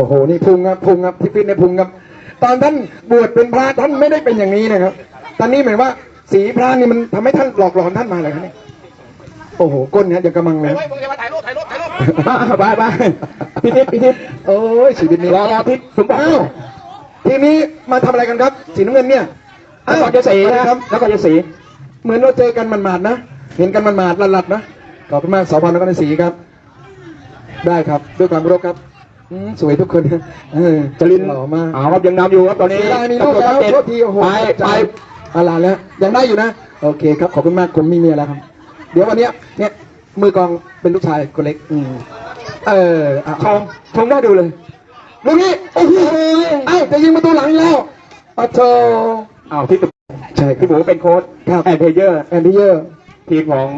โอ้โห นี่พุงครับพุงครับที่ฟิตในพุงครับ ตอนท่านบวชเป็นพระท่านไม่ได้เป็นอย่างนี้นะครับ ตอนนี้หมายว่า สีพระนี่มันทำให้ท่านหลอกหลอนท่านมาเลยครับเนี่ยโอ้โหก้นเนี่ยอย่างกระมังเลยเฮ้ยมึงจะมาถ่ายรูปถ่ายรูปถ่ายรูปไปไปพี่ทิพย์พี่ทิพย์โอ้ยชีวิตนี้รอรอทิพย์ผมบอกอ้าวทีมนี้มาทำอะไรกันครับ สีน้ำเงินเนี่ยนครชัยศรีสวัสดีนะครับนครชัยศรีเหมือนเราเจอกันมันมาดๆนะ เห็นกันมันมาดๆลัดๆนะขอบคุณมากสพนครชัยศรีครับ ได้ครับ ด้วยความเคารพครับ อืมสวยทุกคนนะเออจรินหล่อมากอ๋อครับยังนำอยู่ครับตอนนี้เสียดายมีลูกแล้วตำรจโทษทีโอ้โหไปไปอาลาแล้วยังได้อยู่นะ โอเคครับขอบคุณมากผมมีเมียแล้วครับ เดี๋ยววันเนี้ยเนี่ยมือกลองเป็นลูกชายคนเล็กอืมเอออะชมชมได้ดูเลยลูกนี้โอ้โหเอ้าจะยิงประตูหลังอีกแล้วอ้าวโธ่อ้าวที่ตุใช่ครัพี่บหมูเป็นโค้ชครับแอนเทเยอร์แอนดิเยอร์ทีมของ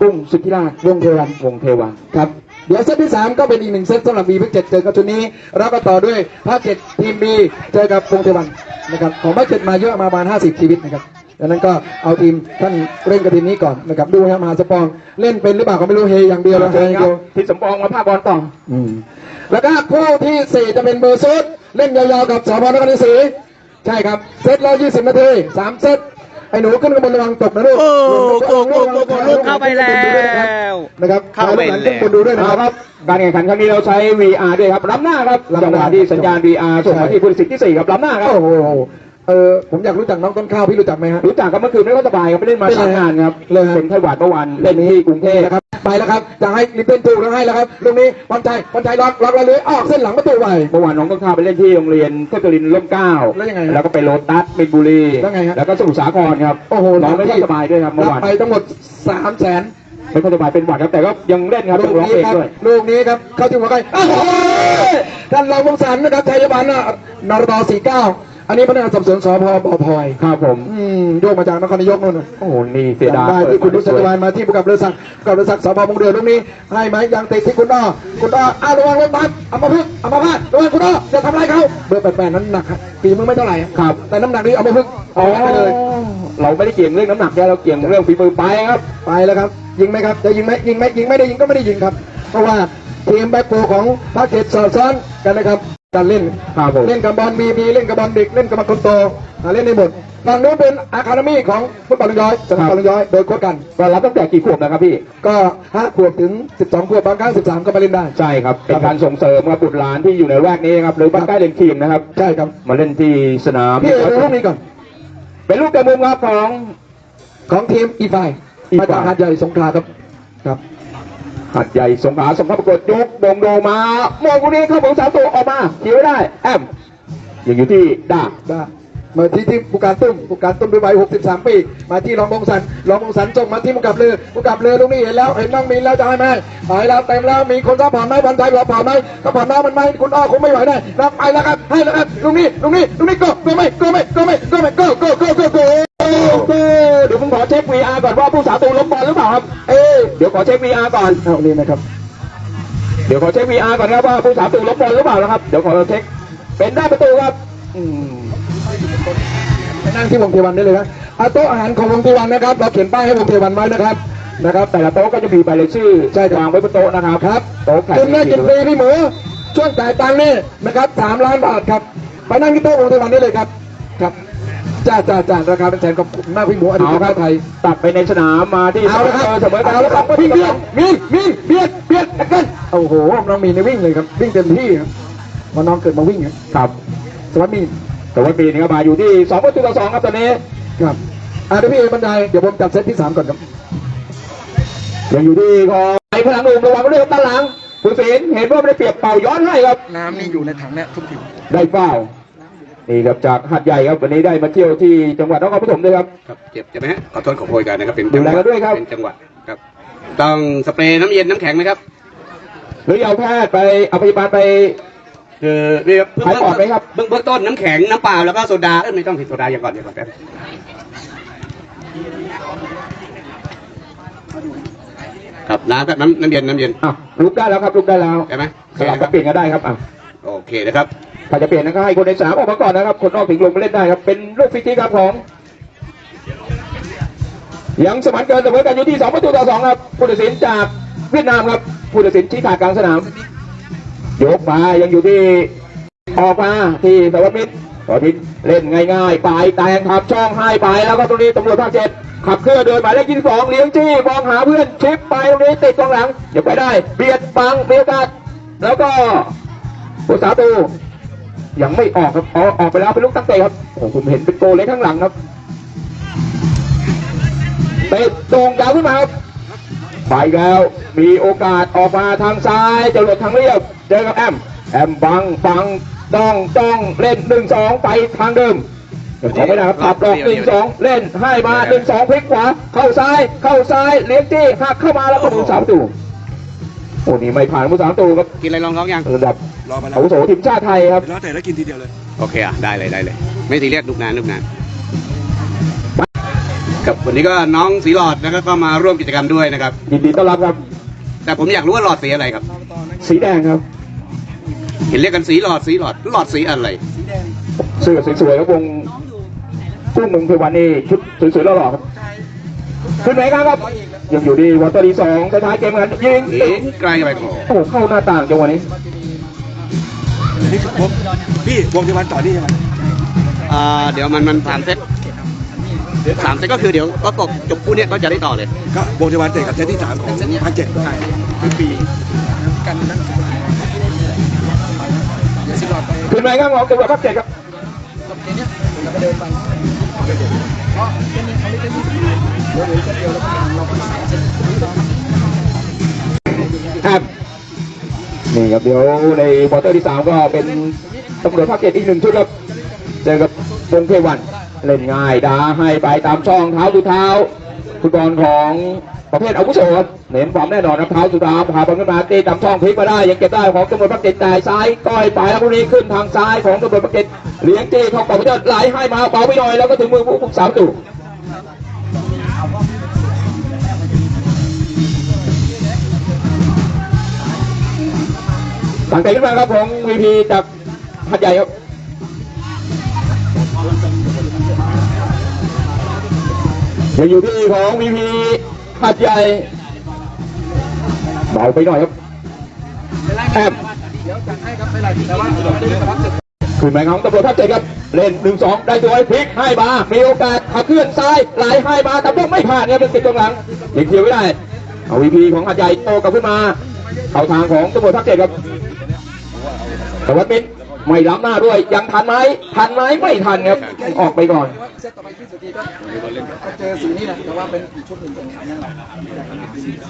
กุ้งสุทธิราชวงเทวันวงเทวันครับ เดี๋ยวเซตที่ 3 ก็เป็นอีกหนึ่งเซตสำหรับบีพักเจ็ดเจอกับชุดนี้แล้วก็ต่อด้วยภาคเจ็ดทีมบีเจอกับวงเทวันนะครับของภาคเจ็ดมาเยอะมาประมาณ 50 ชีวิตนะครับดังนั้นก็เอาทีมท่านเล่นกับทีมนี้ก่อนนะครับดูครับมหาสปองเล่นเป็นหรือเปล่าก็ไม่รู้เฮอย่างเดียวแล้วเฮเชิญอย่างครัเดีบยวที่สมปองมาภาคบอลต่ออืมแล้วก็คู่ที่สี่จะเป็นเบอร์ซุดเล่นยาวๆกับสพนครศรีใช่ครับเซตละยี่สิบนาทีสามเซต ไอ้หนูขึ้นข้างบนระวังตกนะลูกโอ้โหโอ้โหโอ้โหลูกเข้าไปแล้วนะครับเข้าไปหลังแล้วขึ้นบนดูด้วยนะเอาคครับรับการแข่งขันครั้งนี้เราใช้ VR ด้วยครับล้ำหน้าครับล้ำหน้าจังหวะที่สัญญาณ VR ส่งมาใช่ที่ผู้ตัดสินที่สี่ครับล้ำหน้าครับโอ้โห เออผมอยากรู้จักน้องต้นข้าวพี่รู้จักไหมฮะรู้จักกันเมื่อคืนไม่ค่อยสบายครับไปเล่นมาเป็นไงสามงานครับเลยฮะเป็นไข้หวัดเมื่อวานเล่นที่กรุงเทพนะครับไปแล้วครับจะให้ลิปเปนถูกแล้วให้แล้วครับลูกนี้บอลชัยบอลชัยล็อกล็อกแล้วเลยออกเส้นหลังประตูไปเมื่อวานน้องต้นข้าวไปเล่นที่โรงเรียนเทพรินทร์ร่มเกล้าแล้วยังไงฮะแล้วก็ไปโลตัสมินบุรีแล้วไงฮะแล้วก็สมุทรสาครครับโอ้โหน้องไม่ค่อยสบายด้วยครับเมื่อรับวานไปทั้งหมดสามแสนไม่ค่อยสบายเป็นหวัดครับแต่ก็ยังเล่นครับลูยังกร้องนี้เพลงครับด้วยลูกนี้ครับเข้าที่หัวใครโอ้โหท่านรองวงศรนะครับชัยบันนะนรตสี่เก้า อันนี้พนักงานสอบสวนสพบ่อพลอยครับผม อืมโยกมาจากนครนายกนู่นน่ะโอ้โหนี่เสียดายจำได้ที่คุณเปิดุดษมาฎวานมาที่ผู้กับเรือศักดิ์ผู้กับเรือศักดิ์สพมงเรือลูกนี้ให้ไหมยังติดที่คุณอ้อคุณอ้ออ้าวระวังรถบัสเอามาพึ่งเอามาพาดระวังคุณอ้อจะทำอะไรเขาเบอร์แปดๆนั้นหนักครับปีมือไม่เท่าไหร่อะครับ แต่น้ำหนักนี้เอามาพึ่งอ๋อเอาไปเลย เราไม่ได้เกี่ยงเรื่องน้ำหนักแค่เราเกี่ยงเรื่องฝีมือไปครับไปแล้วครับ ยิงไหมครับจะยิงไหมยิงไหมยิงไม่ได้ยิงก็ไม่ได้ยิงครับ เพราะว่าทีมแบ็คโฟของภาคเขตสอดซ้อนกันนะครับ การเล่นครับผมเล่นกับบอลบีบีเล่นกับบอลเด็กเล่นกับบอลคนโตอ่าเล่นได้หมดฝั่งนู้นเป็นอะคาเดมี่ของฟุตบอลลุงย้อยสนามฟุตบอลลุงย้อยโดยโค้ชกันก็รับตั้งแต่กี่ขวบนะครับพี่ก็ห้าขวบถึงสิบสองขวบบางครั้งสิบสามก็มาเล่นได้ใช่ครับเป็นการส่งเสริมครับบุตรหลานที่อยู่ในแวกนี้ครับหรือบ้านใกล้เล่นทีมนะครับใช่ครับมาเล่นที่สนามพี่เอ๋ดูลูกนี้ก่อนเป็นลูกกระมุมครับของของทีมอีไฟอีไฟมาจากหาดใหญ่สงขลาครับครับ หัดใหญ่สงขาสงขลาประกวดยกโด่งโดมาโมงคนนี้เข้าของสามตัวออกมาเขียวได้ แอมยังอยู่ที่ด้าได้มาที่ที่ผู้การตุ้มผู้การตุ้มด้วยวัย63 ปี มาที่รองบงสันรองบงสันส่งมาที่ผู้กับเรือผู้กับเรือตรงนี้เห็นแล้วเห็นน้องมีนแล้วจะให้ไหมไปแล้วเต็มแล้วมีคนรับผ่อนไหมบอลไทยรอผ่อนไหมก็ผ่อนน้องมันไหมคุณอ้อคงไม่ไหวแน่รับไปแล้วครับให้แล้วครับตรงนี้ตรงนี้ตรงนี้ก็ก็ไม่ก็ไม่ก็ไม่ก็ไม่ก็ก็ก็ก็ ก็เดี๋ยวผมขอเช็ค VR ก่อนว่าผู้สาตูล้มบอลหรือเปล่าครับ เอ๊ะเดี๋ยวขอเช็ค VR ก่อนเอานี่นะครับ เดี๋ยวขอเช็ค VR ก่อนนะครับว่าผู้สาตูล้มบอลหรือเปล่านะครับ เดี๋ยวขอเช็ค เป็นได้ประตูครับอืมไปนั่งที่วงเทวันได้เลยนะอาโต๊ะอาหารของวงเทวันนะครับ เราเขียนป้ายให้วงเทวันไว้นะครับ นะครับ แต่ละโต๊ะก็จะมีใบรายชื่อใช่ครับวางไว้บนโต๊ะนะครับครับโต๊ะแข่งกินได้กินฟรีพี่หมู ช่วงจ่ายตังค์นี่นะครับสามล้านบาทครับ ไปนั่งที่โต๊ะวงเทวันได้เลยครับ ครับ จ้าจ้าจ้าราคาเป็นแสนขอบคุณมากพี่หมูอดีตเอาทีมคชารับติไทย ตัดไปในสนามมาที่เอาละครับเสมอกันเอาละครับวิ่งเบียดวิ่งวิ่งเบียดเบียดกันโอ้โหน้องมีนในวิ่งเลยครับวิ่งเต็มที่ครับพอน้องเกิดมาวิ่งครับครับสวัสดีแต่ว่าปีนี้ก็มาอยู่ที่2ประตูต่อ2ครับตอนนี้ครับอ่าเดี๋ยวพี่เอบรรยายเดี๋ยวผมจัดเซตที่สามก่อนครับยังอยู่ที่ของไอ้พลังหนุ่มระวังด้วยครับด้านหลังผู้สินเห็นว่าไม่ได้เปรียบเป่าย้อนให้ครับ น้ำนี่อยู่ในถังเนี่ยทุกทีได้เปล่า นี่ครับจากหัดใหญ่ครับวันนี้ได้มาเที่ยวที่จังหวัดนครปฐมด้วยครับครับเจ็บใช่ไหมฮะขอโทษขอโพยกันนะครับเป็นดูแลกันด้วยครับเป็นจังหวะครับ ต้องสเปรย์น้ำเย็นน้ำแข็งไหมครับ หรือเอาแพทย์ไปเอาพยาบาลไปคือเรียกหายปอดไหมครับเบื้องเบื้องต้นน้ำแข็งน้ำเปล่าแล้วก็โซดาเอ้ยไม่ต้องผิดโซดาอย่างก่อนอย่างก่อนแป๊บครับน้ำน้ำน้ำเย็นน้ำเย็นอะลุกได้แล้วครับลุกได้แล้วใช่ไหมสลับกับเปลี่ยนก็ได้ครับอะโอเคนะครับ ถ้าจะเปลี่ยนนะก็ให้คนในสนามออกมาก่อนนะครับ คนนอกถึงลงไปเล่นได้ครับ เป็นลูกฟรีคิกครับของยังสมันเกินเสมอกันอยู่ที่2ประตูต่อ2ครับผู้ตัดสินจากเวียดนามครับผู้ตัดสินชี้ขาดกลางสนามยกมายังอยู่ที่ออกมาที่สวัสดิ์มิตรสวัสดิ์มิตรเล่นง่ายๆไปแตงทับช่องให้ไปแล้วก็ตรงนี้ตำรวจภาคเจ็ดขับเคลื่อนโดยหมายเลขยี่สิบสองเลี้ยงจี้มองหาเพื่อนชิปไปตรงนี้ติดตรงหลังเดี๋ยวไปได้เบียดบังมีโอกาสแล้วก็ผู้สาตู ยังไม่ออกครับออกออกไปแล้วเป็นลูกตั้งเตะครับโอ้โหผมเห็นเป็นโกเล็กข้างหลังครับเตะตรงยาวขึ้นมาครับไปแล้วมีโอกาสออกมาทางซ้ายจะหลดทางเรียบเจอกับแอมแอมบังฟังต้องต้องเล่นหนึ่งสองไปทางเดิมเดี๋ยวขอไม่ได้ครับตัดดอกหนึ่งสองเล่นให้มาหนึ่งสองพลิกขวาเข้าซ้ายเข้าซ้ายเลี้ยงจี้หักเข้ามาแล้วก็ผู้สามประตู โอ้นี่ไม่ผ่านผู้สามประตูครับกินอะไรลองท้องยังระดับรอมาแล้อาววุโสทีมชาติไทยครับ แล้วแต่แล้วกินทีเดียวเลย โอเคอะได้เลยได้เลย ไม่ตีเรียกลูกนานลูกนานครับวันนี้ก็น้องสีหลอดนะครับก็มาร่วมกิจกรรมด้วยนะครับ ยินดีต้อนรับครับ แต่ผมอยากรู้ว่าหลอดสีอะไรครับ สีแดงครับ เห็นเรียกกันสีหลอดสีหลอดหลอดสีอะไร เสื้อสวยๆครับวงกุ้งเมืองเพวันนี่ชุดสวยๆหล่อๆครับขึ้นไหนครับ ยังอยู่ดีวอเตอร์ดีสองท้ายๆเกมกันยิงเอ๊ะไกลไปโอ้โอ้โหเข้าหน้าต่างจังหวะนี้นี่ผมพี่วงเทวันต่อนี่ใช่ไหมอ่าเดี๋ยวมันมันสามเซตสามเซตก็คือเดี๋ยวก็ตกจบคู่เนี้ยก็จะได้ต่อเลย ก็วงเทวันเตะกับเซตที่สามของภาคเจ็ดใช่เป็นปีขึ้นไหนครับของจังหวัดภาคเจ็ดครับ ครับนี่ครับเดี๋ยวในควอเตอร์ที่สามก็เป็นตำรวจภาคเจ็ดอีกหนึ่งชุดครับเจอกับวงเทวันเล่นง่ายดาให้ไปตามช่องเท้าดูเท้าฟุตบอลของประเภทอาวุโสเน้นความแน่นอนนะเท้าสุดาพาบอลขึ้นมาตีตามช่องพลิกมาได้ยังเก็บได้ของตำรวจภาคเจ็ดจ่ายซ้ายก้อยไปแล้วพวกนี้ขึ้นทางซ้ายของตำรวจภาคเจ็ดเลี้ยงจี้เข้ากล่องเจ้าไหลให้มาเบาไปหน่อยแล้วก็ถึงมือผู้ฝึกสามตู ตั้งใจขึ้นมาครับของวีพีจากหัดใหญ่ครับยังอยู่ที่ของวีพีหัดใหญ่เบาไปหน่อยครับแอบขึ้นไปของตำรวจภาคเจ็ดครับ เล่นหนึ่งสองได้ตัวไอ้พลิกให้มา มีโอกาสขับเคลื่อนซ้ายไหลให้มาแต่พวกไม่ผ่านเนี่ยเป็นติดตรงหลังยิงเทียวไม่ได้ เอาวีพีของหัดใหญ่โตกลับขึ้นมาเข้าทางของตำรวจภาคเจ็ดครับ แต่ว่าเป็นไม่ล้ำหน้าด้วย ยังทันไหมทันไหมไม่ทันครับออกไปก่อน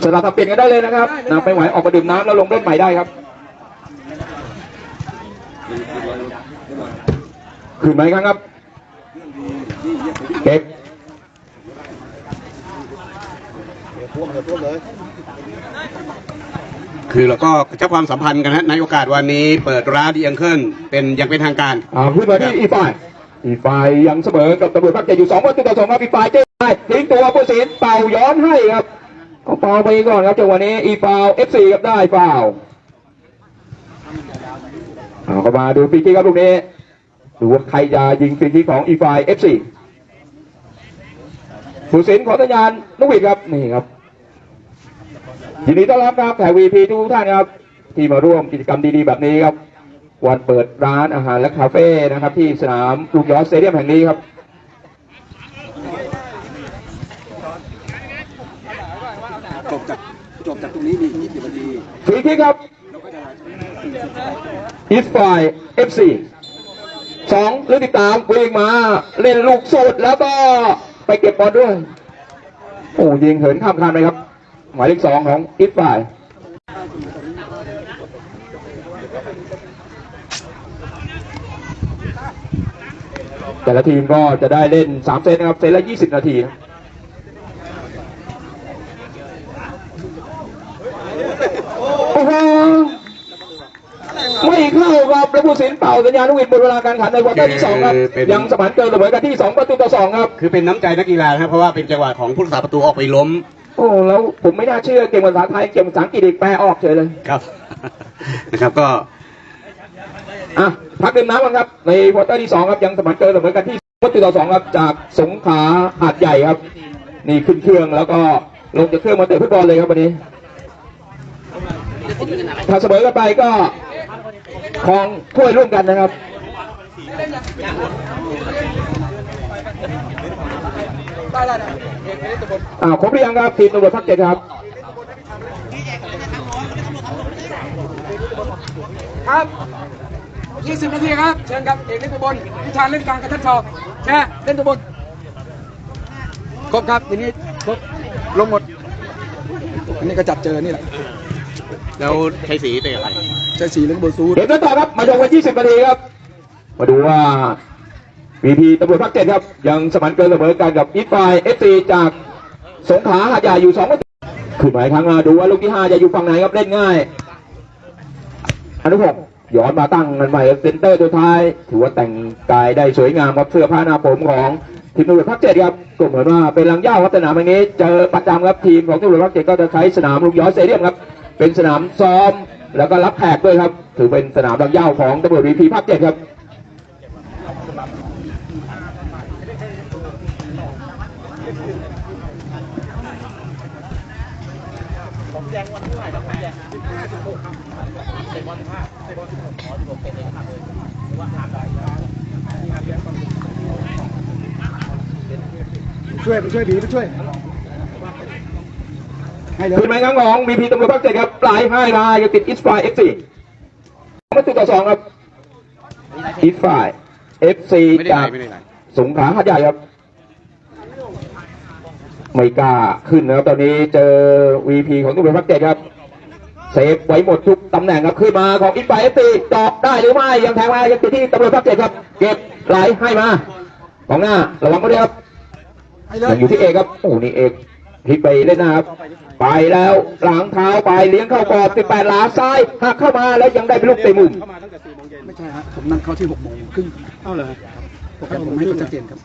สลับสับเปลี่ยนกันได้เลยนะครับนำไปไหวออกมาดื่มน้ำแล้วลงเล่นใหม่ได้ครับขึ้นไหมครับเก็บ คือเราก็เจ้าความสัมพันธ์กันนะในโอกาสวันนี้เปิดร้านดีอังเคิลเป็นอยังเป็นทางการ อ่าขึ้นมาที่อีไฟอีไฟยังเสมอกับตำรวจภาคเจ็ดอยู่สองประตูต่อสองครับอีไฟเจ๊ได้ทิ้งตัวผู้สินเป่าย้อนให้ครับเอาเป่าไปก่อนครับจังหวะนี้อีฟาวเอฟซีครับได้ฟาวเอาเข้ามาดูฟรีคิกครับลูกนี้ดูว่าใครจะยิงฟรีคิกของอีไฟเอฟซีผู้สินขอสัญญาณนกหวีดครับนี่ครับ ยินดีต้อนรับครับแขกวีพีทุกท่านครับ ที่มาร่วมกิจกรรมดีๆแบบนี้ครับ วันเปิดร้านอาหารและคาเฟ่นะครับ ที่สนามลูกยอสสเตเดียมแห่งนี้ครับจบจากจบจากตรงนี้มียี่สิบนาทีฟรีคิกครับอีสไฟเอฟซีสองเรื่องติดตามวิ่งมาเล่นลูกสุดแล้วก็ไปเก็บบอลด้วย โอ้ยิงเหินข้ามคานไปครับ หมายเลขสองของอีสไฟแต่ละทีมก็จะได้เล่นสามเซตนะครับ เซตละยี่สิบนาทีนะโอ้โหไม่เข้าครับแล้วผู้สินเป่าสัญญาณนกหวีดหมดเวลาการแข่งขันในควอเตอร์ที่สองครับเป็น ยังสมานเกินเสมอกันที่สองประตูต่อสองครับ คือเป็นน้ำใจนักกีฬานะครับเพราะว่าเป็นจังหวะของผู้รักษาประตูออกไปล้ม โอ้แล้วผมไม่น่าเชื่อเก่งภาษาไทยเก่งภาษาอังกฤษอีกแปลออกเฉยเลยครับ นะครับก็อะพักดื่มน้ำกันครับ ในควอเตอร์ที่สองครับยังสมานเกินเสมอกันที่ประตูต่อสองครับจากสงขลาหาดใหญ่ครับ นี่ขึ้นเครื่องแล้วก็ลงจากเครื่องมาเตะฟุตบอลเลยครับวันนี้ถ้าเสมอกันไปก็ครองถ้วยร่วมกันนะครับ อ่าครบหรือยังครับทีมตำรวจภาคเจ็ดครับครับ 20 นาทีครับ เชิญครับ เอกเล่นตัวบนพิชาเล่นกลางกับท่านชอแช่เล่นตัวบน ครบครับทีนี้ครบลงหมด อันนี้ก็จับเจอนี่แหละ แล้วชัยศรีเตะอะไรใช้สีเหลืองโบซูดเดี๋ยวกันต่อครับ มาชมกัน20นาทีครับ มาดูว่า วีพีตำรวจภาคเจ็ดครับ ยังสมันเกินเสมอกันกับอีทไฟเอฟซีจากสงขลาหาดใหญ่อยู่สองขึ้นมาอีกครั้งมาดูว่าลูกที่ห้าจะอยู่ฝั่งไหนครับเล่นง่ายอนุพงศ์ย้อนมาตั้งกันใหม่ครับเซนเตอร์ตัวท้าย ถือว่าแต่งกายได้สวยงามครับเสื้อผ้าหน้าผมของทีมตำรวจภาคเจ็ดครับก็เหมือนว่าเป็นลังย่าครับสนามอย่างนี้ เจอประจำครับทีมของตำรวจภาคเจ็ดก็จะใช้สนามลูกย้อยเตเดียมครับ เป็นสนามซ้อมแล้วก็รับแขกด้วยครับ ถือเป็นสนามลังย่าของตำรวจวีพีภาคเจ็ดครับ ช่วยไปช่วยบีไปช่วยให้เร็วคือหมายครั้งของมีพีตำรวจภาคเจ็ดครับปลายให้มายังติดอิสฟายเอฟซีประตูต่อสองครับอิสฟายเอฟซีไม่ได้จากไหลไม่ได้ไหลสงขลาหาดใหญ่ครับไม่กล้าขึ้นนะครับตอนนี้เจอวีพีของตำรวจภาคเจ็ดครับเซฟไว้หมดทุกตำแหน่งครับขึ้นมาของอิสฟายเอฟซีจอบได้หรือไม่ยังแทงมายังติดที่ตำรวจภาคเจ็ดครับ เก็บไหลให้มา ของหน้าระวังก็ด้วยครับให้เล ยัยงอยู่ที่เอกครับโอ้โหนี่เอกพลิกไปเล่นหน้าครับ ไปแล้วหลังเท้าไปเลี้ยงเข้ากรอบ18หลาซ้ายหักเข้ามาแล้วยังได้เป็นลูกเตะมุมไม่ใช่ฮะผมนั่งเข้าที่6โมงครึ่งเอ้าเหรอครับผมให้ชัดเจนครับ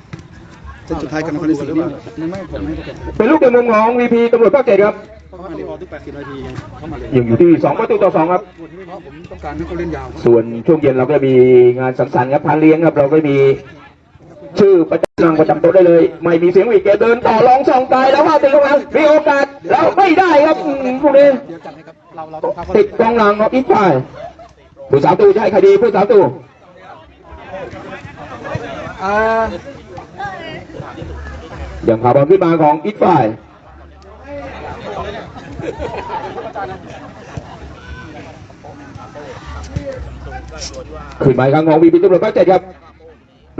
เส้นสุดท้ายกันนครศรีนี่ไม่ไม่ผมให้ชัดเจนเป็นลูกเตะมุมของวีพีตำรวจภาคเจ็ดครับเพราะว่าที่ออกทุก80นาทีเข้ามาเลยยังอยู่ที่2ประตูต่อ2ครับเพราะผมต้องการให้เขาเล่นยาวส่วนช่วงเย็นเราก็มีงานสังสรรค์ครับพานเลี้ยงครับเราก็มี ชื่อประจำรางประจำโต๊ะได้เลย ไม่มีเสียงหวีดแกเดินต่อลองสองไกลแล้วว่าตีเข้ามามีโอกาสแล้วไม่ได้ครับพวกนี้เราติดกองหลังของอีกฝ่ายผู้สาวตูจะให้ใครดีผู้สาวตูอ่าอย่างพาบอลขึ้นมาของอีกฝ่ายขึ้นมาครั้งของวีพีตำรวจภาคเจ็ดครับ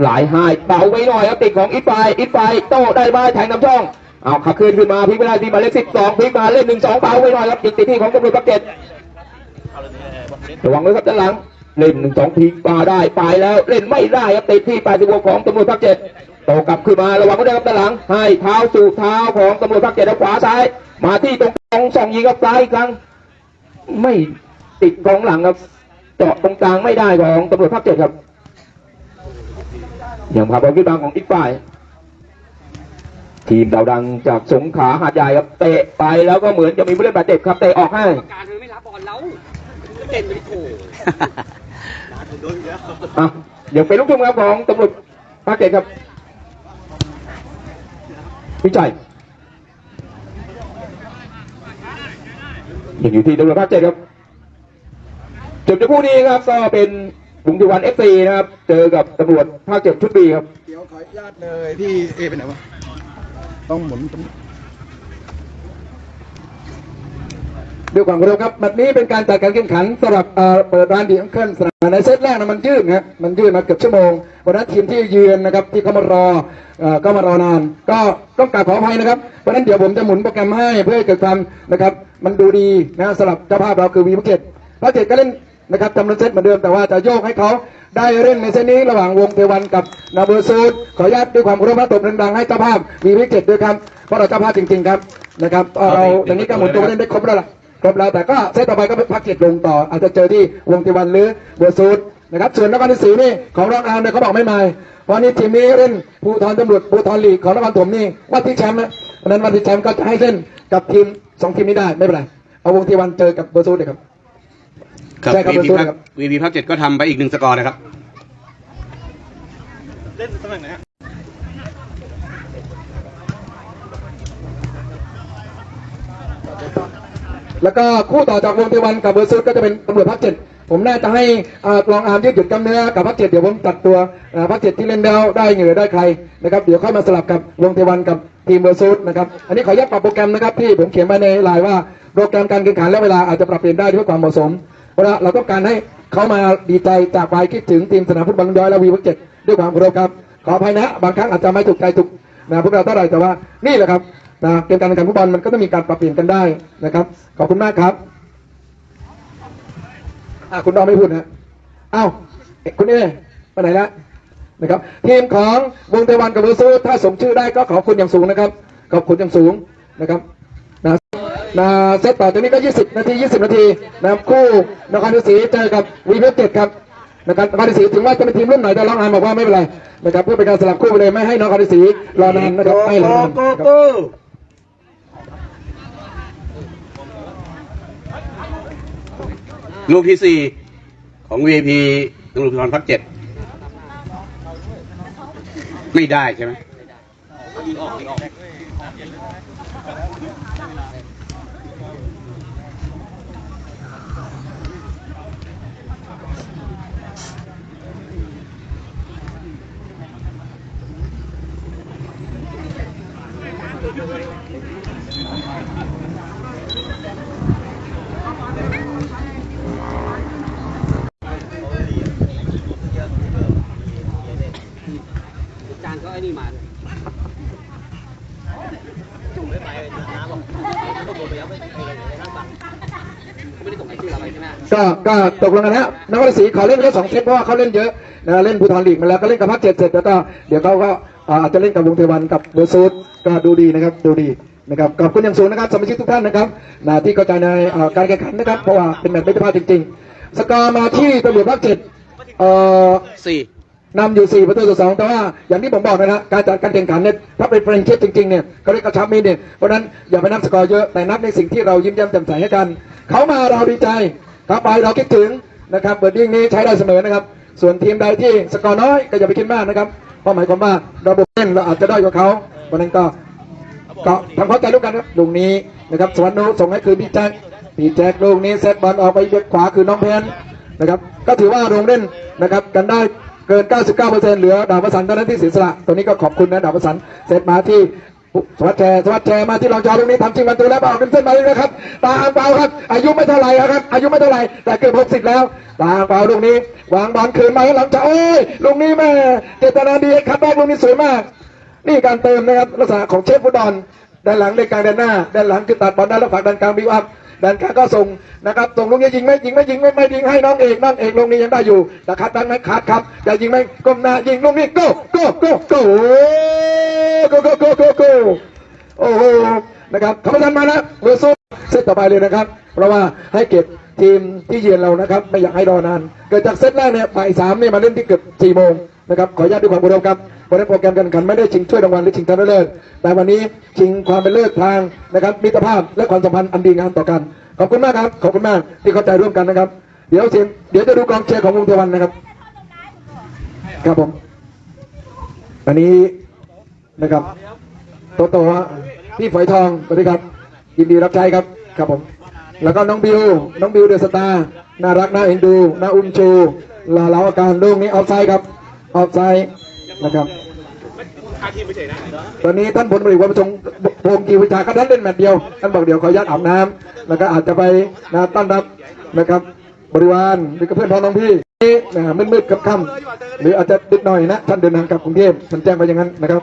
หลายหายเบาไว้หน่อยครับติดของอีกฝ่ายอีกฝ่ายโต้ได้มาแทงน้ำช่องเอาขับคืนขึ้นมาพลิกเวลาที่มาเลขสิบสองพลิกมาเล่นหนึ่งสองเบาไว้หน่อยครับติดติดที่ของตำรวจภาคเจ็ดระวังไว้ครับด้านหลังเล่นหนึ่งสองพลิกมาได้ไปแล้ว เล่นไม่ได้ครับติดที่แปดสิบหกของตำรวจภาคเจ็ดโตกลับขึ้นมาระวังไว้ด้ครับด้านหลัง ให้เท้าสู่เท้าของตำรวจภาคเจ็ดด้วขวาซ้าย มาที่ตรงกองส่องยิงกับซ้ายอีกครั้ง ไม่ติดกองหลังครับเจาะตรงกลางไม่ได้ของตำรวจภาคเจ็ดครับ ย่างพาบอลขึ้นมาของอีกฝ่าย ทีมดาวดังจากสงขลาหาดใหญ่ครับเตะไปแล้วก็เหมือนจะมีผู้เล่นบาดเจ็บครับเตะออกให้การเธอไม่รับบอลแล้วเด่นไปโถอะเดี๋ยวเป็นลูกทุ่งครับของตำรวจภาคเจ็ดครับวิจัยยังอยู่ที่ตำรวจภาคเจ็ดครับจุดจะคู่นี้ครับก็เป็น กรุงเทวันเอฟซีนะครับ เจอกับตำรวจภาคเจ็ดชุดบีครับ เดี๋ยวขออนุญาตเลยพี่เอไปไหนวะ ต้องหมุนตรงด้วยความเคารพครับบัดนี้เป็นการจัดการแข่งขันสำหรับเอ่อเปิดร้านดีอังเคิลสนามในเซตแรกนะมันยืดนะมันยืดมาเกือบชั่วโมงวันนั้นทีมที่เยือนนะครับที่เขามารอเอ่อก็มารอนาน ก็ต้องกราบขออภัยนะครับเพราะฉะนั้นเดี๋ยวผมจะหมุนโปรแกรมให้เพื่อให้เกิดความนะครับ มันดูดีนะสำหรับเจ้าภาพเราคือวีพักเกตพักเกตก็เล่น นะครับจำนวนเซตเหมือนเดิมแต่ว่าจะโยกให้เขาได้เล่นในเซตนี้ระหว่างวงเทวันกับนาเบอร์ซูดขออนุญาตด้วยความเคารพนะตบดังๆให้เจ้าภาพวีพักเกตด้วยครับเพราะเราเจ้าภาพจริงๆครับนะครับเอาเราอย่างนี้ก็หมุนตัวเล่นได้ครบแล้วล่ะครบแล้วแต่ก็เซตต่อไปก็เป็นพักเก็ตลงต่อ อาจจะเจอที่วงติวันหรือเบอร์ซูดนะครับส่วนนครศรีนี่ของรองอาร์มเนี่ยเขาบอกไม่มาเพราะนี่ทีมนี้เล่นภูธรตำรวจภูธรลีกของนครถมนี่ว่าที่แชมป์นะนั้นว่าที่แชมป์ก็จะให้เล่นกับทีมสองทีมนี้ได้ไม่เป็นไรเอาวงติวันเจอกับเบอร์ซูดเลยครับ ครับใช่ครับวีพีเป็นภาคครับ วีพีภาคเจ็ดก็ทำไปอีกหนึ่งสกอร์นะครับ แล้วก็คู่ต่อจากวงติวันกับเบอร์ซูดก็จะเป็นตำรวจภาคเจ็ดผมน่าจะให้อ่าลองอาร์มยืดหยุ่นกล้ามเนื้อกับพักเจ็ดเดี๋ยวผมตัดตัวอ่าพักเจ็ดที่เล่นแล้วได้เหงื่อได้ใครนะครับเดี๋ยวค่อยมาสลับกับวงเทวันกับทีมเบอร์ซูดนะครับอันนี้ขออนุญาตปรับโปรแกรมนะครับที่ผมเขียนมาในไลน์ว่าโปรแกรมการแข่งขันและเวลาอาจจะปรับเปลี่ยนได้ด้วยความเหมาะสม เว่าเราต้องการให้เขามาดีใจจากไปคิดถึงทีมสนามฟุตบอลย้อยและวีพักเจ็ดด้วยความเคารพครับ ขออภัยนะ บางครั้งอาจจะไม่ถูกใจถูกนะพวกเราเท่าไหร่แต่ว่านี่แหละครับนะเกมการแข่งขันฟุตบอลมันก็ต้องมีการปรับเปลี่ยนกันได้นะครับขอบคุณมากครับอะคุณน้องไม่พูดนะอ้าวคุณเอ๋ไปไหนละนะครับ ทีมของวงเทวันกับเวอร์ซูถ้าสมชื่อได้ก็ขอบคุณอย่างสูงนะครับ ขอบคุณอย่างสูงนะครับ นะเซตต่อจากนี้ก็ 20 นาที 20 นาทีนะครับคู่นครศรีเจอกับวีเพชรเจ็ดครับนะครับนครศรีถึงว่าจะเป็นทีมรุ่นไหนแต่ร้องอ่านบอกว่าไม่เป็นไรนะครับเพื่อเป็นการสลับคู่ไปเลยไม่ให้นครศรีรอนานนะครับไม่รอนานนะครับลูกที่สี่ของ VIP ตำรวจภูธรภาคเจ็ดไม่ได้ใช่ไหม จานก็ไอ้นี่มาจุ่มไม่ไปน้ำบอกก็โดนไปแล้วไม่ไม่ได้ส่งรายชื่ออะไรใช่ไหมก็ก็ตกลงกันแล้วนครศรีขอเล่นแค่สองเซตเพราะว่าเขาเล่นเยอะนะเล่นภูธรลีกมาแล้วก็เล่นกับพักเจ็ดเสร็จแล้วก็เดี๋ยวเขาก็ อ่าอาจจะเล่นกับวงเทวันกับเบอร์ซูดก็ดูดีนะครับดูดีนะครับขอบคุณอย่างสูงนะครับสมาชิกทุกท่านนะครับนะที่เข้าใจในอ่าการแข่งขันนะครับเพราะว่าเป็นแมตช์ไม่พลาดจริง ๆ สกอร์มาที่ตำรวจภาคเจ็ดเอ่อสี่นำอยู่4ประตูต่อสองแต่ว่าอย่างที่ผมบอกนะฮะการจัดการแข่งขันเนี่ยถ้าเป็นเฟรนช์ชิพจริงๆเนี่ยเขาเรียกกระชับมิตรเนี่ยเพราะฉะนั้นอย่าไปนับสกอร์เยอะแต่นับในสิ่งที่เรายิ้มแย้มแจ่มใสให้กันเขามาเราดีใจเขาไปเราคิดถึงนะครับเบิร์ดดิ้งนี้ใช้ได้เสมอนะครับส่วนทีมใดที่สกอร์น้อยก็อย่าไปคิดมากนะครับ เพราะหมายความว่าระบบเล่นเราอาจจะด้อยกว่าเขาเพราะนั้นก็ก็ทำเข้าใจร่วมกันครับลูกนี้นะครับสวรรค์นุส่งให้คือพี่แจ็คพี่แจ็คลูกนี้เซตบอลออกไปเบียดขวาคือน้องเพนนะครับก็ถือว่าลงเล่นนะครับกันได้เกิน 99%เหลือดาวประสันเท่านั้นที่เสียสละ ตัวนี้ก็ขอบคุณนะดาวประสันเซตมาที่ สวัสดิ์แชร์สวัสดิ์แชร์มาที่รองจอลูกนี้ทำจริงประตูแล้วเปล่าเป็นเส้นมาเลยนะครับ ตาอ่างเปล่าครับ อายุไม่เท่าไหร่ครับ อายุไม่เท่าไหร่แต่เกือบ60แล้ว ตาอ่างเปล่าลูกนี้ วางบอลคืนมาให้หลังจะโอ้ยลูกนี้แม่เจตนาดีคัดแบ็กลูกนี้สวยมาก นี่การเติมนะครับลักษณะของเชฟฟุตบอลด้านหลังเล่นกลางด้านหน้าด้านหลังคือตัดบอลด้านแล้วผลักด้านกลางบิวอัพด้านข้างก็ส่งนะครับส่งลูกนี้ยิงไหมยิงไหมยิงไหมไม่ยิงให้น้องเอกน้องเอกลงนี้ยังได้อยู่แต่คัดดังไหมคัดครับจะยิงไหมก้มหน้ายิงลูกนี้โก้โก้โก้โก้ โกโกโกโกโกโอ้โหนะครับเขาไม่ทันมาแล้วเวอร์ซูเซตต่อไปเลยนะครับ เพราะว่าให้เก็บทีมที่เยือนเรานะครับ ไม่อยากให้รอนาน เกิดจากเซตแรกเนี่ยบ่ายสามเนี่ยมาเล่นที่เกือบสี่โมงนะครับขออนุญาตด้วยความเคารพครับเพราะฉะนั้โปรแกรมการแข่งขันไม่ได้ชิงถ้วยรางวัลหรือชิงชนะเลิศแต่วันนี้ชิงความเป็นเลิศทางนะครับมิตรภาพและความสัมพันธ์อันดีงามต่อกัน ขอบคุณมากครับขอบคุณมากที่เข้าใจร่วมกันนะครับ เดี๋ยวเสียงเดี๋ยวจะดูกองเชียร์ของวงเทวันนะครับครับผมอันนี้ นะครับโตโตฮะพี่ฝอยทองสวัสดีครับยินดีรับใช้ครับครับผมแล้วก็น้องบิวน้องบิวเดอะสตาร์น่ารักน่าเอ็นดูน่าอุ้มชูลาเล้าอาการลูกนี้ออฟไซด์ครับออฟไซด์นะครับตอนนี้ท่านพลตรีวัชงศ์พงศ์กีวิชาก็ท่านเล่นแมตช์เดียวท่านบอกเดี๋ยวขอญาตอาบน้ำแล้วก็อาจจะไปนะต้อนรับนะครับบริวารหรือเพื่อนพ้องน้องพี่ นี่นะมืดๆกับค่ำๆหรืออาจจะดึกหน่อยนะท่านเดินทางกลับกรุงเทพท่านแจ้งไปอย่างนั้นนะครับ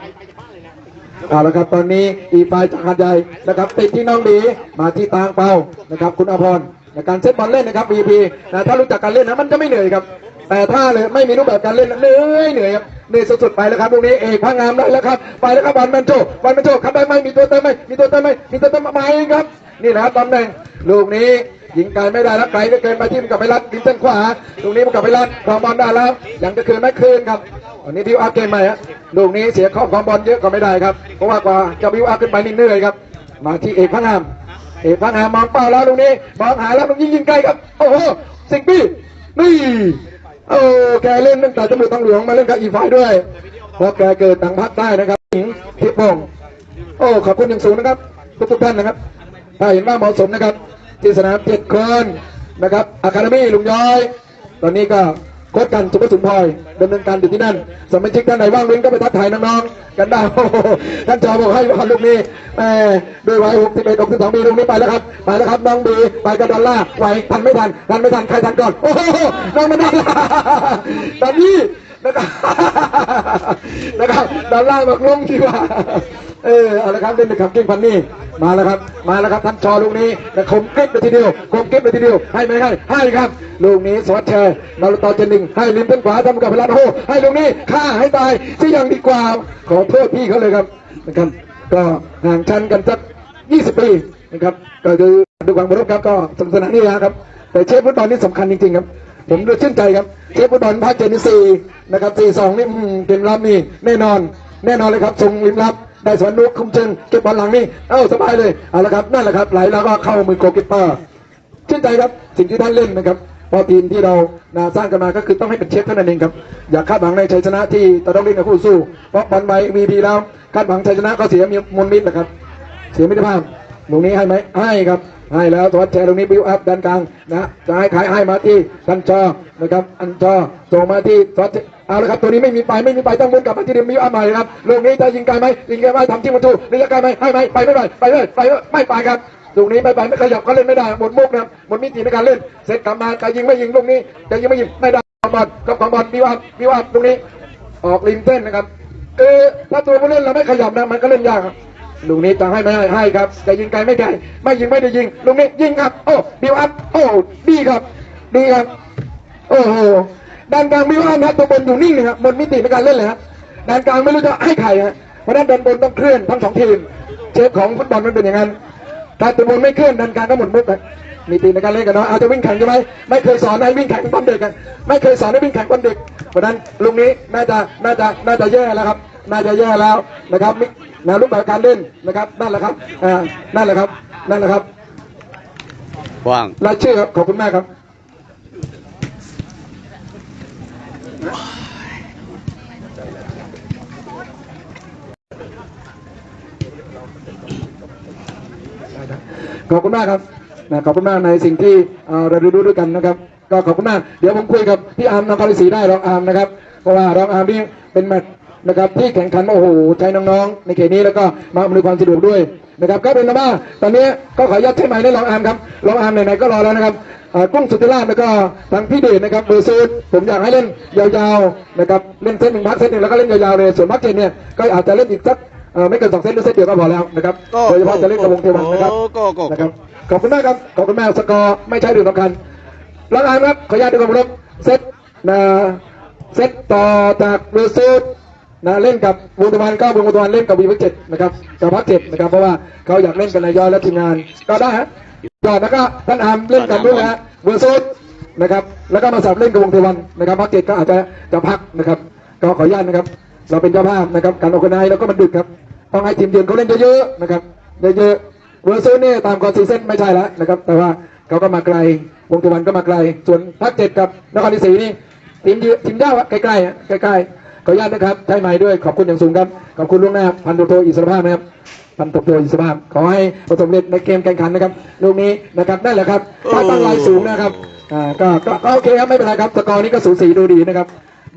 เอาละครับตอนนี้อีปลายจากหาดใหญ่นะครับติดที่น้องดีมาที่ตางเปานะครับคุณอภรณ์ในการเซตบอลเล่นนะครับ VP นะถ้ารู้จักการเล่นนะมันจะไม่เหนื่อยครับ แต่ถ้าเลยไม่มีรูปแบบการเล่นนะเหนื่อยเหนื่อยครับเหนื่อยสุดๆไปแล้วครับตรงนี้เอกพระงามได้แล้วครับไปแล้วครับบอลแมนโจบอลแมนโจคัดได้ไหมมีตัวเติมไหมมีตัวเติมไหมมีตัวเติมไหมครับนี่นะครับตำแหน่งลูกนี้ ยิงไกลไม่ได้แล้วไกลเหลือเกินมาที่มันกลับไปรัดยิงเส้นขวา ตรงนี้มันกลับไปรัดครองบอลได้แล้วยังจะคืนไม่คืนครับวันนี้บิวอัพเกมใหม่ฮะลูกนี้เสียข้อของบอลเยอะก็ไม่ได้ครับเพราะว่ากว่าจะบิวอัพขึ้นไปนี่เหนื่อยครับ มาที่เอกพังงามเอกพังงามมองเป้าแล้วลูกนี้มองหาแล้วลูกยิงยิงไกลครับโอ้โหสิงปี้นี่โอ้แกเล่นตั้งแต่จมูกทองหลวงมาเล่นกับอีไฟด้วยเพราะแกเกิดต่างภาคใต้นะครับหญิงทิพย์พงโอ้ขอบคุณอย่างสูงนะครับทุกทุกท่านนะครับ ถ้าเห็นว่าเหมาะสมนะครับ ที่สนามเจ็ดคนนะครับอะคาเดมี่ลุงย้อย ตอนนี้ก็โค้ชกันสุภสุนทรดำเนินการอยู่ที่นั่น สมาชิกท่านไหนว่างเว้นก็ไปทักทายน้องๆกันได้ท่านจอบอกให้วันลูกนี้แหมด้วยวัย61 62ปีลูกนี้ไปแล้วครับไปแล้วครับน้องบีไปกับดอลล่าไหวทันไม่ทันทันไม่ทันใครทันก่อนโอ้โหน้องมันดอลล่าตอนนี้นะครับนะครับดอลล่าบอกลงดีกว่า เออเอาละครับเล่นในขับกิ้งพันนี่มาแล้วครับ มาแล้วครับท่านจอลูกนี้แต่คมเก็บไปทีเดียวคมเก็บไปทีเดียวให้ไหมให้ให้ครับ ลูกนี้สวัสดิ์แชร์มาต่อเจนหนึ่งให้ลิมเป็นขวาทำกับพลันโอ้ให้ลูกนี้ฆ่าให้ตายที่ยังดีกว่าขอโทษพี่เขาเลยครับนะครับ ก็ห่างชั้นกันสัก20 ปีนะครับก็คือดูความเคารพครับก็สนุกสนานนี่นะครับ แต่เชฟฟุตบอลนี่สำคัญจริงๆครับผมดูชื่นใจครับเชฟฟุตบอลภาคเจนนี่สี่นะครับสี่สองนี่อืมเกมรับนี่แน่นอน แน่นอนเลยครับทรงริมรับ ได้สวนนุกคุมเชิงเก็บบอลหลังนี่เอ้าสบายเลยเอาละครับนั่นแหละครับไหลแล้วก็เข้ามือโกกิปเปอร์ชื่นใจครับสิ่งที่ท่านเล่นนะครับเพอทีมที่เรานะสร้างกันมาก็คือต้องให้เป็นเชฟเท่านั้นเองครับอย่าคาดหวังในชัยชนะที่จะต้องเล่นกับคู่สู้ เพราะบอลใบมีพีแล้วคาดหวังชัยชนะก็เสียมีมลมิตรนะครับ เสียมิตรภาพตรงนี้ให้ไหมให้ครับให้แล้วสวัดแชร์ตรงนี้บิวอัพด้านกลางนะจะให้ขายให้มาที่ทันจอนะครับอันจอส่งมาที่สวัด เอาละครับตัวนี้ไม่มีไปไม่มีไปต้องวนกลับมาที่เดิมบิวอัพใหม่ครับลูกนี้จะยิงไกลไหมยิงไกลไหมทำที่ประตูระยะไกลไหมให้ไหมไปไม่ไปไปเลยไปเลยไม่ไปครับลูกนี้ไม่ไปไม่ขยับก็เล่นไม่ได้หมดมุกนะครับหมดมิติในการเล่นเสร็จกลับมาจะยิงไม่ยิงลูกนี้จะยิงไม่ยิงไม่ได้ของบอลกับของบอลมีว่ามีว่าตรงนี้ ออกริมเส้นนะครับเออถ้าตัวผู้เล่นเราไม่ขยับนะมันก็เล่นยากครับลูกนี้จะให้ไม่ให้ให้ครับจะยิงไกลไม่ไกลไม่ยิงไม่ได้ยิงลูกนี้ยิงครับ โอ้บิวอัพโอ้ดีครับ ดีครับ โอ้โห ด้านกลางบิวอัพนะตัวบนอยู่นิ่งนะครับหมดมิติในการเล่นเลยครับด้านกลางไม่รู้จะให้ใครฮะเพราะด้านบนบนต้องเคลื่อนทั้งสองทีมเชฟของฟุตบอลมันเป็นอย่างนั้นถ้าตัวบนไม่เคลื่อนดันกลางก็หมดมุกอะมีตีในการเล่นกันเนาะเอาจะวิ่งแข่งใช่ไหมไม่เคยสอนให้วิ่งแข่งบอลเด็กกันไม่เคยสอนให้วิ่งแข่งบอลเด็กเพราะฉะนั้นลุงนี้น่าจะน่าจะน่าจะแย่แล้วครับ น่าจะแย่แล้วนะครับมิแนวรูปแบบการเล่นนะครับนั่นแหละครับอ่านั่นแหละครับนั่นแหละครับว่างรายชื่อครับขอบคุณมากครับ ขอบคุณมากครับนะขอบคุณมากในสิ่งที่เอ่อเราดูด้วยกันนะครับ ก็ขอบคุณมาก เดี๋ยวผมคุยกับพี่อาร์มนครศรีได้รองอาร์มนะครับ เพราะว่ารองอาร์มนี่เป็นแมตช์นะครับที่แข่งขันโอ้โหใจน้องๆ ในเขตนี้แล้วก็มาอำนวยความสะดวกด้วยนะครับก็เป็นนะว่าตอนนี้ก็ขออนุญาตใช้ไม้ได้รองอาร์มครับรองอาร์มไหนๆก็รอแล้วนะครับ กุ้งสุธิราชแล้วก็ทางพี่เดชนะครับเบอร์ซูดผมอยากให้เล่นยาวๆนะครับเล่นเซตหนึ่งพักเซตหนึ่งแล้วก็เล่นยาวๆเลยส่วนพักเจ็ดเนี่ยก็อาจจะเล่นอีกสักเอ่อไม่เกินสองเซตหรือเซตเดียวก็พอแล้วนะครับโดยเฉพาะจะเล่นกับวงเทวันนะครับก็ก็นะครับขอบคุณมากครับขอบคุณมากสกอร์ไม่ใช่เรื่องสำคัญแล้วอานครับขออนุญาตด้วยความเคารพเซตนะเซตต่อจากเบอร์ซูดนะเล่นกับวงตะวันก็วงตะวันเล่นกับวีพักเจ็ดนะครับกับพักเจ็ดนะครับเพราะว่าเขาอยากเล่นกันนายย่อยและทีมงานก็ได้ฮะ ยอดแล้วก็ท่านอามเล่นกันด้วยนะฮะเบอร์ซูดนะครับแล้วก็มาสับเล่นกับวงตะวันนะครับพักเจ็ดก็อาจจะจะพักนะครับ ก็ขออนุญาตนะครับ เราเป็นเจ้าภาพนะครับการออกนายแล้วก็มันดึกครับต้องให้ทีมเยือนเขาเล่นเยอะๆนะครับเยอะๆเวอร์ซูเนี่ยตามคอนซีเซนไม่ใช่แล้วนะครับ แต่ว่าเขาก็มาไกลวงตะวันก็มาไกล ส่วนภาคเจ็ดกับนครศรีศรีนี่ทีมเยืทีมเจ้าอะใกล้ๆอะใกล้ๆขออนุญาตนะครับใช้ไม้ด้วยขอบคุณอย่างสูงครับขอบคุณล่วงหน้าพันตุโทอิสรภาพนะครับ พันตุโทอิสภาพ ขอให้ประสบเร็จในเกมแข่งขันนะครับลูกนี้นะครับนั่นแหละครับถ้าตั้งลายสูงนะครับอ่าก็ก็ก็โอเคครับไม่เป็นไรครับสกอร์นี้ก็สูสีดูดีนะครับ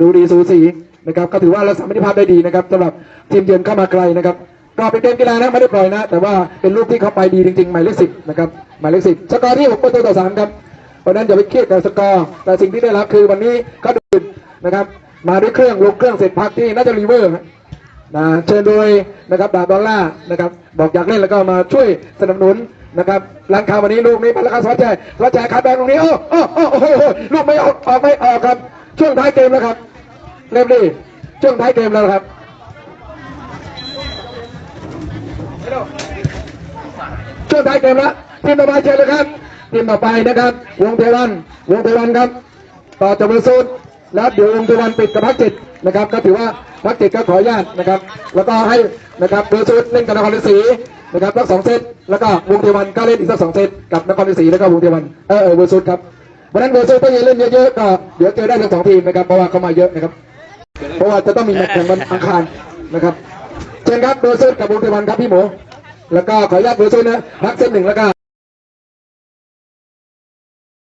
ดูดีสูสีนะครับก็ถือว่ารักษามิตรภาพได้ดีนะครับสำหรับทีมเยือนเข้ามาไกลนะครับก็เป็นเกมกีฬานะไม่ได้ปล่อยนะ แต่ว่าเป็นลูกที่เขาไปดีจริงๆหมายเลขสิบนะครับหมายเลขสิบสกอร์ที่หกประตูต่อสามครับเพราะนั้นอย่าไปเครียดกับสกอร์แต่สิ่งที่ได้รับคือวันนี้เขาดื่นนะครับมาด้วยเครื่องลงเครื่องเสร็จพักที่น่าจะรีเวอร์ นะเชิญโดยนะครับดาบดอลล่านะครับบอกอยากเล่นแล้วก็มาช่วยสนับสนุนนะครับร้านค้าวันนี้ลูกนี้ไปแล้วครับสวัสดิ์สวัสดิ์ขาแดงตรงนี้โอ้โอ้โอ้โอ้โหลูกไม่ออกออกไม่ออกครับ ช่วงท้ายเกมแล้วครับเร็วดีช่วงท้ายเกมแล้วครับช่วงท้ายเกมแล้วทีมต่อไปเชิญเลยครับทีมต่อไปนะครับ วงเทวันวงเทวันครับ ต่อจากเบอร์ซูนแล้วเดี๋ยววงเทวันปิดกับพักจิต นะครับก็ถือว่าพักจิตก็ขออนุญาตนะครับ แล้วก็ให้นะครับเบอร์ซูนเล่นกับนครฤาษีนะครับสักสองเซตแล้วก็วงเทวันก็เล่นอีกสักสองเซตกับนครฤาษีแล้วก็วงเทวันเออเออเบอร์ซูนครับเพราะนั้นเบอร์ซูนต้องเล่นเยอะๆก็เดี๋ยวเจอได้ทั้งสองทีมนะครับเพราะว่าเขามาเยอะนะครับ เพราะว่าจะต้องมีแมตช์แข่งวันอังคารนะครับเชิญครับเบอร์ซูนกับวงเทวันครับพี่หมูแล้วก็ขออนุญาตเบอร์ซูนนะพักเซตหนึ่งแล้วก็